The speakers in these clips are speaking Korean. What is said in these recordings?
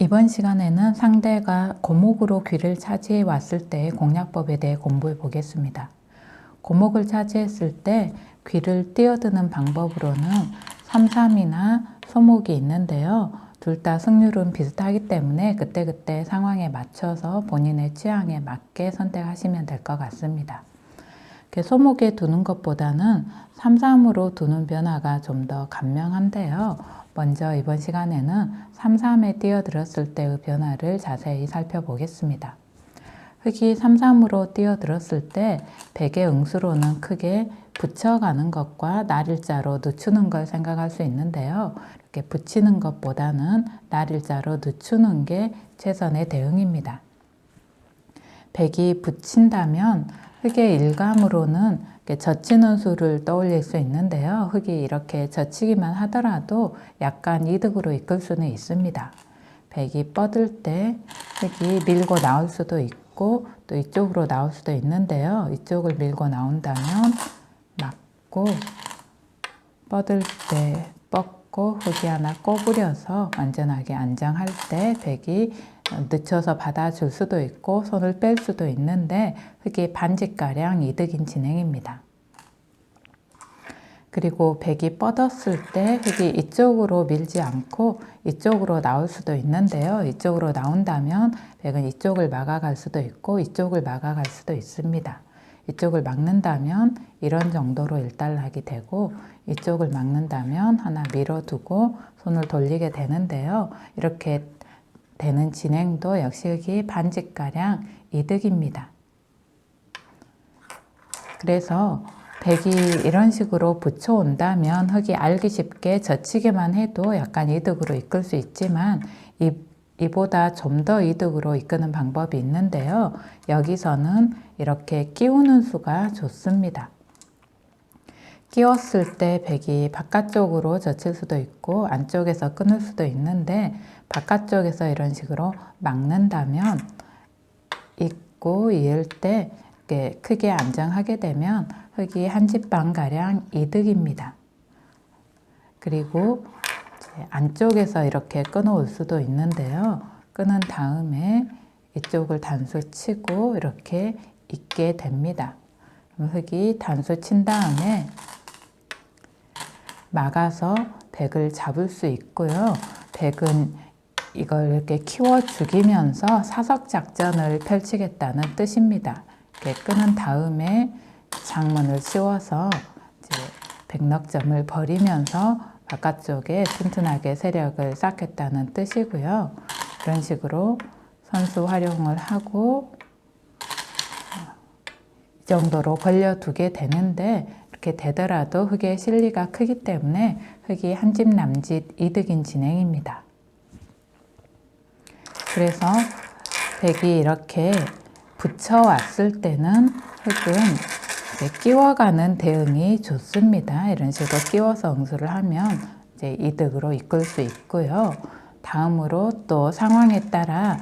이번 시간에는 상대가 고목으로 귀를 차지해 왔을 때의 공략법에 대해 공부해 보겠습니다. 고목을 차지했을 때 귀를 띄어드는 방법으로는 삼삼이나 소목이 있는데요. 둘 다 승률은 비슷하기 때문에 그때그때 상황에 맞춰서 본인의 취향에 맞게 선택하시면 될 것 같습니다. 소목에 두는 것보다는 삼삼으로 두는 변화가 좀 더 간명한데요. 먼저 이번 시간에는 삼삼에 뛰어들었을 때의 변화를 자세히 살펴보겠습니다. 흙이 삼삼으로 뛰어들었을 때 백의 응수로는 크게 붙여가는 것과 날일자로 늦추는 걸 생각할 수 있는데요. 이렇게 붙이는 것보다는 날일자로 늦추는 게 최선의 대응입니다. 백이 붙인다면 흙의 일감으로는 젖히는 수를 떠올릴 수 있는데요. 흙이 이렇게 젖히기만 하더라도 약간 이득으로 이끌 수는 있습니다. 백이 뻗을 때 흙이 밀고 나올 수도 있고 또 이쪽으로 나올 수도 있는데요. 이쪽을 밀고 나온다면 맞고 뻗을 때 뻗고 흙이 하나 꼬부려서 완전하게 안정할 때 백이 늦춰서 받아줄 수도 있고 손을 뺄 수도 있는데 흙이 반지가량 이득인 진행입니다. 그리고 백이 뻗었을 때 흙이 이쪽으로 밀지 않고 이쪽으로 나올 수도 있는데요. 이쪽으로 나온다면 백은 이쪽을 막아갈 수도 있고 이쪽을 막아갈 수도 있습니다. 이쪽을 막는다면 이런 정도로 일단락이 되고 이쪽을 막는다면 하나 밀어두고 손을 돌리게 되는데요. 이렇게 되는 진행도 역시 반직가량 이득입니다. 그래서 백이 이런 식으로 붙여온다면 흙이 알기 쉽게 젖히기만 해도 약간 이득으로 이끌 수 있지만 이, 이보다 좀 더 이득으로 이끄는 방법이 있는데요. 여기서는 이렇게 끼우는 수가 좋습니다. 끼웠을 때 백이 바깥쪽으로 젖힐 수도 있고 안쪽에서 끊을 수도 있는데 바깥쪽에서 이런 식으로 막는다면 있고 이을 때 크게 안정하게 되면 흙이 한 집 반가량 이득입니다. 그리고 안쪽에서 이렇게 끊어올 수도 있는데요. 끊은 다음에 이쪽을 단수 치고 이렇게 있게 됩니다. 흙이 단수 친 다음에 막아서 백을 잡을 수 있고요. 백은 이걸 이렇게 키워 죽이면서 사석 작전을 펼치겠다는 뜻입니다. 이렇게 끊은 다음에 창문을 씌워서 이제 백넉점을 버리면서 바깥쪽에 튼튼하게 세력을 쌓겠다는 뜻이고요. 이런 식으로 선수 활용을 하고 이 정도로 벌려두게 되는데 이렇게 되더라도 흙의 실리가 크기 때문에 흙이 한 집 남짓 이득인 진행입니다. 그래서 백이 이렇게 붙여왔을 때는 흙은 끼워가는 대응이 좋습니다. 이런 식으로 끼워서 응수를 하면 이제 이득으로 이끌 수 있고요. 다음으로 또 상황에 따라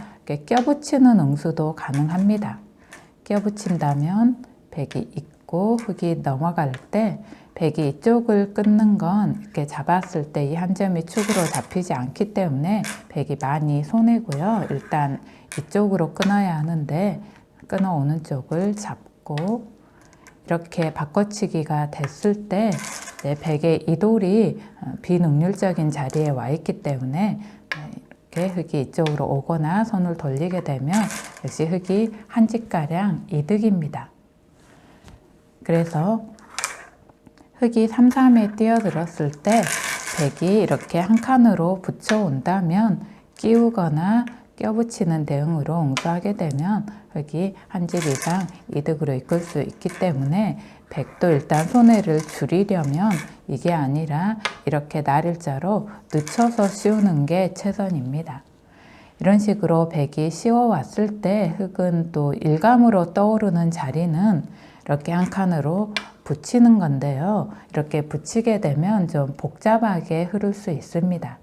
껴붙이는 응수도 가능합니다. 껴붙인다면 백이 있고 흙이 넘어갈 때 백이 이쪽을 끊는 건 이렇게 잡았을 때 이 한 점이 축으로 잡히지 않기 때문에 백이 많이 손해고요. 일단 이쪽으로 끊어야 하는데 끊어오는 쪽을 잡고 이렇게 바꿔치기가 됐을 때 백의 이돌이 어, 비능률적인 자리에 와 있기 때문에 이렇게 흙이 이쪽으로 오거나 손을 돌리게 되면 역시 흙이 한 집가량 이득입니다. 그래서 흙이 3, 3에 뛰어들었을 때 백이 이렇게 한 칸으로 붙여 온다면 끼우거나 껴붙이는 대응으로 응수하게 되면 흙이 한 집 이상 이득으로 이끌 수 있기 때문에 백도 일단 손해를 줄이려면 이게 아니라 이렇게 날일자로 늦춰서 씌우는 게 최선입니다. 이런 식으로 백이 씌워왔을 때 흙은 또 일감으로 떠오르는 자리는 이렇게 한 칸으로 붙이는 건데요. 이렇게 붙이게 되면 좀 복잡하게 흐를 수 있습니다.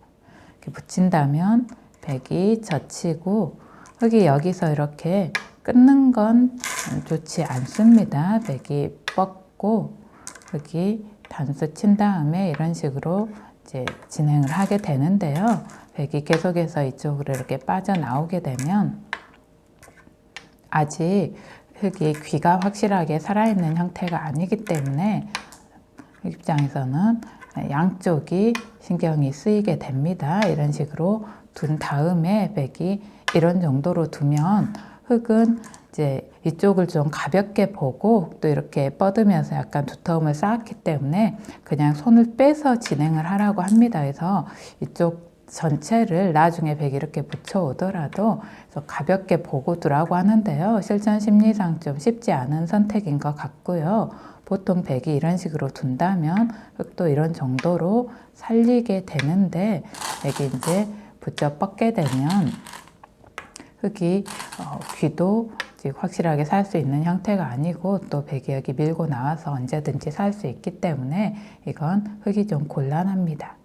이렇게 붙인다면 백이 젖히고 흙이 여기서 이렇게 끊는 건 좋지 않습니다. 백이 뻗고 흙이 단수 친 다음에 이런 식으로 이제 진행을 하게 되는데요. 백이 계속해서 이쪽으로 이렇게 빠져나오게 되면 아직 흙이 귀가 확실하게 살아있는 형태가 아니기 때문에 흙 입장에서는 양쪽이 신경이 쓰이게 됩니다. 이런 식으로 둔 다음에 백이 이런 정도로 두면 흙은 이제 이쪽을 좀 가볍게 보고 또 이렇게 뻗으면서 약간 두터움을 쌓았기 때문에 그냥 손을 빼서 진행을 하라고 합니다. 그래서 이쪽 전체를 나중에 백 이렇게 붙여 오더라도 가볍게 보고 두라고 하는데요. 실전 심리상 좀 쉽지 않은 선택인 것 같고요. 보통 백이 이런 식으로 둔다면 흙도 이런 정도로 살리게 되는데 백이 이제 붙여 뻗게 되면 흙이 어, 귀도 확실하게 살 수 있는 형태가 아니고 또 백이 여기 밀고 나와서 언제든지 살 수 있기 때문에 이건 흙이 좀 곤란합니다.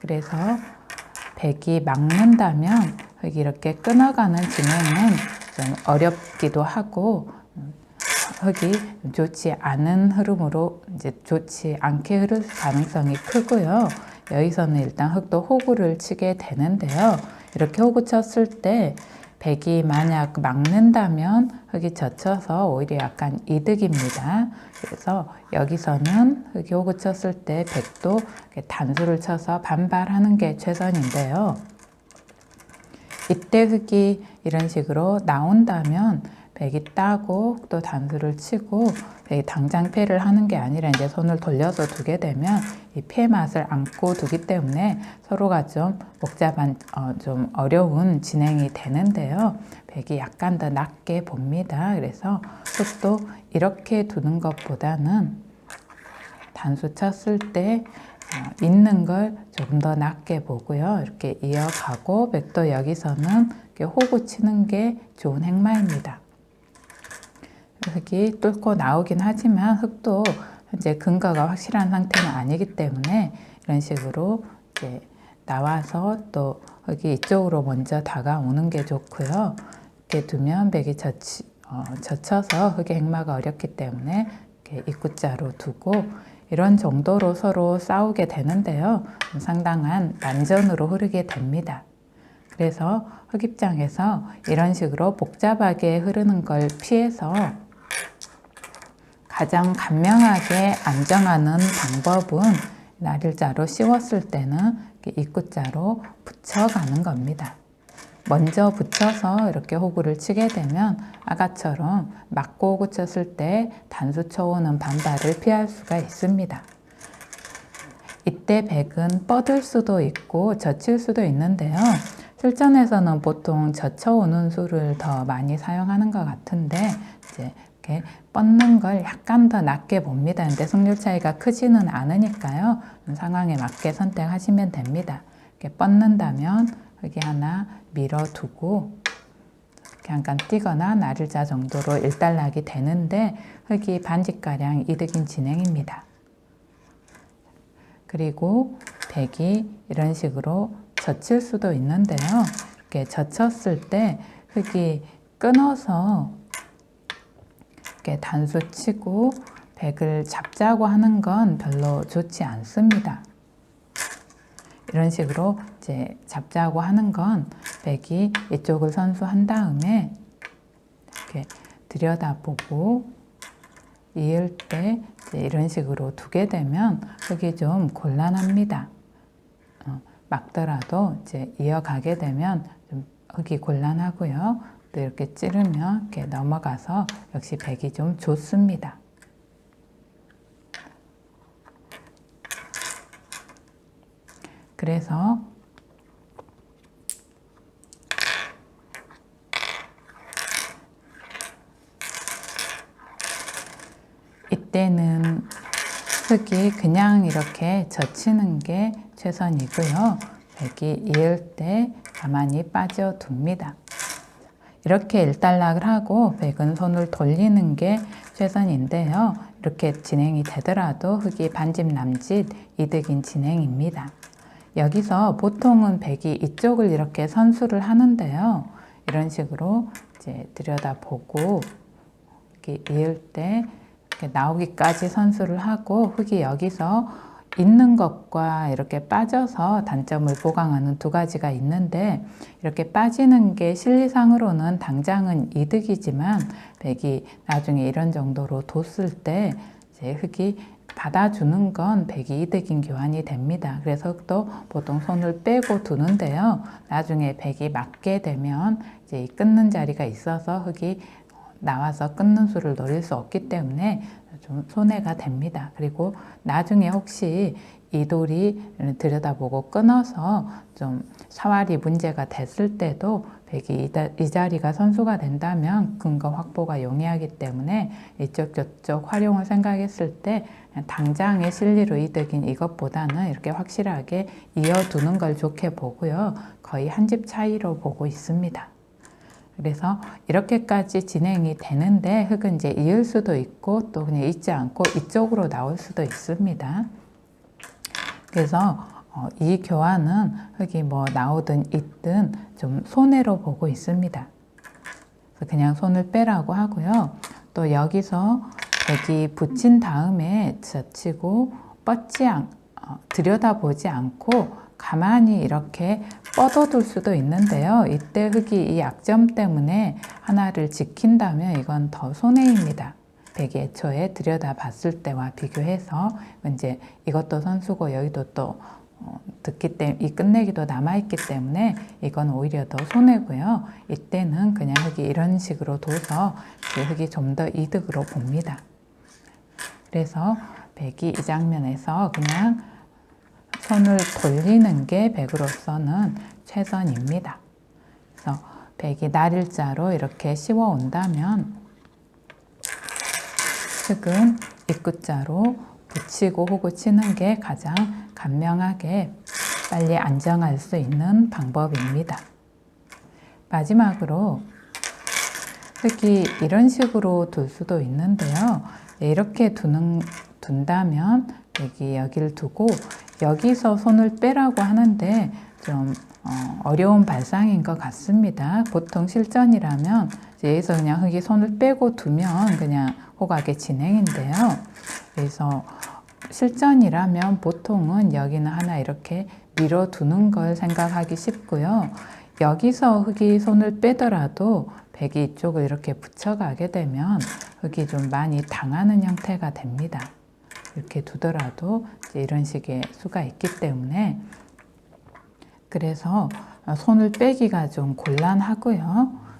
그래서 백이 막는다면 흙이 이렇게 끊어가는 진행은 좀 어렵기도 하고 음, 흙이 좋지 않은 흐름으로 이제 좋지 않게 흐를 가능성이 크고요. 여기서는 일단 흙도 호구를 치게 되는데요. 이렇게 호구 쳤을 때 백이 만약 막는다면 흙이 젖혀서 오히려 약간 이득입니다. 그래서 여기서는 흙이 호구 쳤을 때 백도 단수를 쳐서 반발하는 게 최선인데요. 이때 흙이 이런 식으로 나온다면 백이 따고 또 단수를 치고 백이 당장 패를 하는 게 아니라 이제 손을 돌려서 두게 되면 이 패 맛을 안고 두기 때문에 서로가 좀 복잡한 어, 좀 어려운 진행이 되는데요. 백이 약간 더 낮게 봅니다. 그래서 흙도 이렇게 두는 것보다는 단수 쳤을 때 어, 있는 걸 조금 더 낮게 보고요. 이렇게 이어가고 백도 여기서는 호구 치는 게 좋은 행마입니다. 흙이 뚫고 나오긴 하지만 흙도 현재 근거가 확실한 상태는 아니기 때문에 이런 식으로 이제 나와서 또 흙이 이쪽으로 먼저 다가오는 게 좋고요. 이렇게 두면 백이 젖히, 어, 젖혀서 흙의 행마가 어렵기 때문에 이렇게 입구자로 두고 이런 정도로 서로 싸우게 되는데요. 상당한 난전으로 흐르게 됩니다. 그래서 흙 입장에서 이런 식으로 복잡하게 흐르는 걸 피해서 가장 간명하게 안정하는 방법은 나릴자로 씌웠을 때는 입구자로 붙여가는 겁니다. 먼저 붙여서 이렇게 호구를 치게 되면 아까처럼 맞고 호구 쳤을 때 단수 쳐오는 반발을 피할 수가 있습니다. 이때 백은 뻗을 수도 있고 젖힐 수도 있는데요. 실전에서는 보통 젖혀오는 수를 더 많이 사용하는 것 같은데 이제 이렇게 뻗는 걸 약간 더 낮게 봅니다. 근데 승률 차이가 크지는 않으니까요. 상황에 맞게 선택하시면 됩니다. 이렇게 뻗는다면 여기 하나 밀어두고 잠깐 뛰거나 나를자 정도로 일단락이 되는데 흙이 반지가량 이득인 진행입니다. 그리고 백이 이런 식으로 젖힐 수도 있는데요. 이렇게 젖혔을 때 흙이 끊어서 이렇게 단수 치고 백을 잡자고 하는 건 별로 좋지 않습니다. 이런 식으로 이제 잡자고 하는 건 백이 이쪽을 선수한 다음에 이렇게 들여다보고 이을 때 이런 식으로 두게 되면 흙이 좀 곤란합니다. 어, 막더라도 이제 이어가게 되면 좀 흙이 곤란하고요. 또 이렇게 찌르면 이렇게 넘어가서 역시 백이 좀 좋습니다. 그래서 이때는 흙이 그냥 이렇게 젖히는 게 최선이고요. 백이 이을 때 가만히 빠져둡니다. 이렇게 일단락을 하고 백은 손을 돌리는 게 최선인데요. 이렇게 진행이 되더라도 흙이 반집 남짓 이득인 진행입니다. 여기서 보통은 백이 이쪽을 이렇게 선수를 하는데요. 이런 식으로 이제 들여다보고 이렇게 이을 때 이렇게 나오기까지 선수를 하고 흙이 여기서 있는 것과 이렇게 빠져서 단점을 보강하는 두 가지가 있는데 이렇게 빠지는 게 실리상으로는 당장은 이득이지만 백이 나중에 이런 정도로 뒀을 때 이제 흙이 받아주는 건 백이 이득인 교환이 됩니다. 그래서 흙도 보통 손을 빼고 두는데요. 나중에 백이 맞게 되면 이제 이 끊는 자리가 있어서 흙이 나와서 끊는 수를 노릴 수 없기 때문에 좀 손해가 됩니다. 그리고 나중에 혹시 이 돌이 들여다보고 끊어서 좀 사활이 문제가 됐을 때도 백이 이 자리가 선수가 된다면 근거 확보가 용이하기 때문에 이쪽 저쪽 활용을 생각했을 때 당장의 실리로 이득인 이것보다는 이렇게 확실하게 이어두는 걸 좋게 보고요. 거의 한 집 차이로 보고 있습니다. 그래서 이렇게까지 진행이 되는데 흙은 이제 이을 수도 있고 또 그냥 잊지 않고 이쪽으로 나올 수도 있습니다. 그래서 어, 이 교환은 흙이 뭐 나오든 있든 좀 손해로 보고 있습니다. 그냥 손을 빼라고 하고요. 또 여기서 백이 붙인 다음에 젖히고 뻗지 않, 어, 들여다보지 않고 가만히 이렇게 뻗어둘 수도 있는데요. 이때 흙이 이 약점 때문에 하나를 지킨다면 이건 더 손해입니다. 백이 애초에 들여다 봤을 때와 비교해서 이제 이것도 선수고 여기도 또 어, 듣기 때문에 이 끝내기도 남아있기 때문에 이건 오히려 더 손해고요. 이때는 그냥 흙이 이런 식으로 둬서 그 흙이 좀 더 이득으로 봅니다. 그래서 백이 이 장면에서 그냥 손을 돌리는 게 백으로서는 최선입니다. 그래서 백이 날일자로 이렇게 씌워 온다면 흙은 입구자로 붙이고 호구 치는 게 가장 간명하게 빨리 안정할 수 있는 방법입니다. 마지막으로 흙이 이런 식으로 둘 수도 있는데요. 이렇게 두는, 둔다면 여기 여기를 두고 여기서 손을 빼라고 하는데 좀 어, 려운 발상인 것 같습니다. 보통 실전이라면 여기서 그냥 흙이 손을 빼고 두면 그냥 호각의 진행인데요. 그래서 실전이라면 보통은 여기는 하나 이렇게 밀어두는 걸 생각하기 쉽고요. 여기서 흙이 손을 빼더라도 백이 이쪽을 이렇게 붙여가게 되면 흙이 좀 많이 당하는 형태가 됩니다. 이렇게 두더라도 이런 식의 수가 있기 때문에 그래서 손을 빼기가 좀 곤란하고요.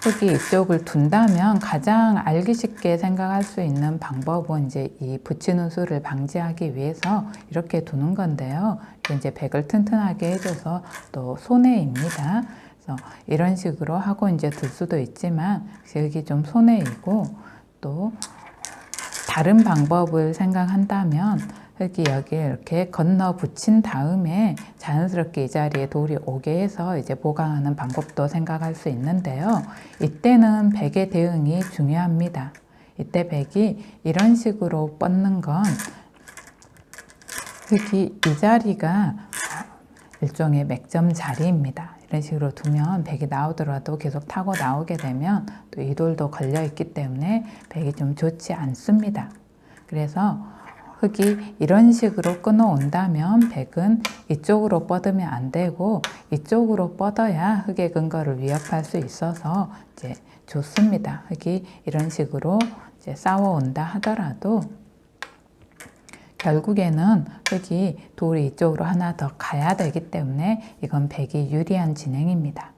흙이 이쪽을 둔다면 가장 알기 쉽게 생각할 수 있는 방법은 이제 이 붙이는 수를 방지하기 위해서 이렇게 두는 건데요. 이제 백을 튼튼하게 해줘서 또 손해입니다. 그래서 이런 식으로 하고 이제 둘 수도 있지만 여기 좀 손해이고 또 다른 방법을 생각한다면 흙이 여기에 이렇게 건너 붙인 다음에 자연스럽게 이 자리에 돌이 오게 해서 이제 보강하는 방법도 생각할 수 있는데요. 이때는 백의 대응이 중요합니다. 이때 백이 이런 식으로 뻗는 건 흙이 이 자리가 일종의 맥점 자리입니다. 이런 식으로 두면 백이 나오더라도 계속 타고 나오게 되면 또 이 돌도 걸려 있기 때문에 백이 좀 좋지 않습니다. 그래서 흙이 이런 식으로 끊어 온다면 백은 이쪽으로 뻗으면 안 되고 이쪽으로 뻗어야 흙의 근거를 위협할 수 있어서 이제 좋습니다. 흙이 이런 식으로 이제 싸워 온다 하더라도 결국에는 흙이 돌이 이쪽으로 하나 더 가야 되기 때문에 이건 백이 유리한 진행입니다.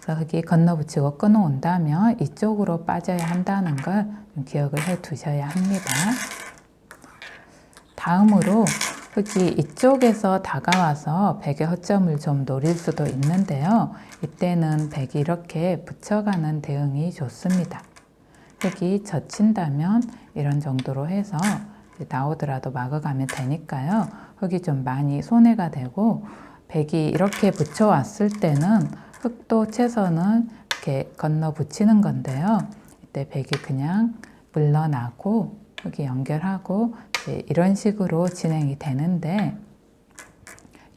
그래서 흙이 건너붙이고 끊어온다면 이쪽으로 빠져야 한다는 걸좀 기억을 해 두셔야 합니다. 다음으로 흙이 이쪽에서 다가와서 백의 허점을 좀 노릴 수도 있는데요. 이때는 백이 이렇게 붙여가는 대응이 좋습니다. 흙이 젖힌다면 이런 정도로 해서 나오더라도 막아가면 되니까요. 흙이 좀 많이 손해가 되고 백이 이렇게 붙여왔을 때는 흙도 채선은 이렇게 건너 붙이는 건데요. 이때 백이 그냥 물러나고 흙이 연결하고 이런 식으로 진행이 되는데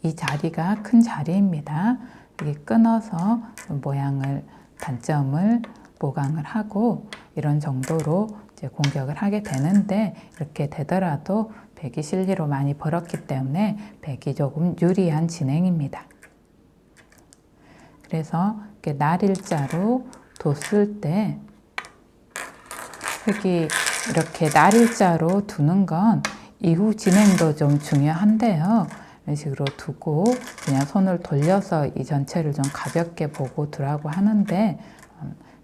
이 자리가 큰 자리입니다. 여기 끊어서 모양을 단점을 보강을 하고 이런 정도로 이제 공격을 하게 되는데 이렇게 되더라도 백이 실리로 많이 벌었기 때문에 백이 조금 유리한 진행입니다. 그래서 이렇게 날일자로 뒀을 때 흙이 이렇게 날일자로 두는 건 이후 진행도 좀 중요한데요. 이런 식으로 두고 그냥 손을 돌려서 이 전체를 좀 가볍게 보고 두라고 하는데 음,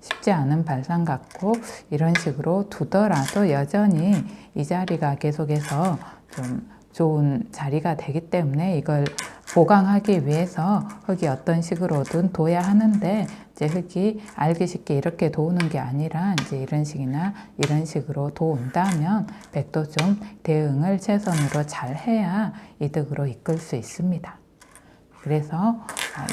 쉽지 않은 발상 같고 이런 식으로 두더라도 여전히 이 자리가 계속해서 좀 좋은 자리가 되기 때문에 이걸 보강하기 위해서 흙이 어떤 식으로든 둬야 하는데 이제 흙이 알기 쉽게 이렇게 도우는 게 아니라 이제 이런 식이나 이런 식으로 도운다면 백도 좀 대응을 최선으로 잘 해야 이득으로 이끌 수 있습니다. 그래서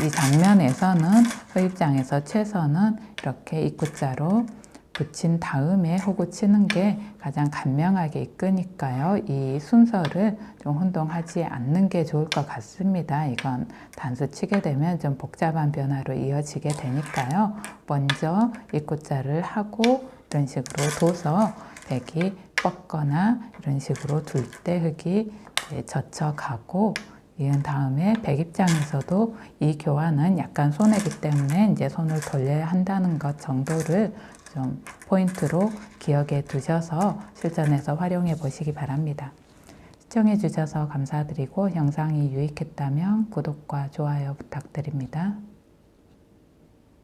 이 장면에서는 그 입장에서 최선은 이렇게 입구자로 붙인 다음에 호구 치는 게 가장 간명하게 이끄니까요. 이 순서를 좀 혼동하지 않는 게 좋을 것 같습니다. 이건 단수 치게 되면 좀 복잡한 변화로 이어지게 되니까요. 먼저 입구자를 하고 이런 식으로 둬서 백이 뻗거나 이런 식으로 둘 때 흙이 젖혀가고 이은 다음에 백 입장에서도 이 교환은 약간 손해기 때문에 이제 손을 돌려야 한다는 것 정도를 좀 포인트로 기억해 두셔서 실전에서 활용해 보시기 바랍니다. 시청해 주셔서 감사드리고 영상이 유익했다면 구독과 좋아요 부탁드립니다.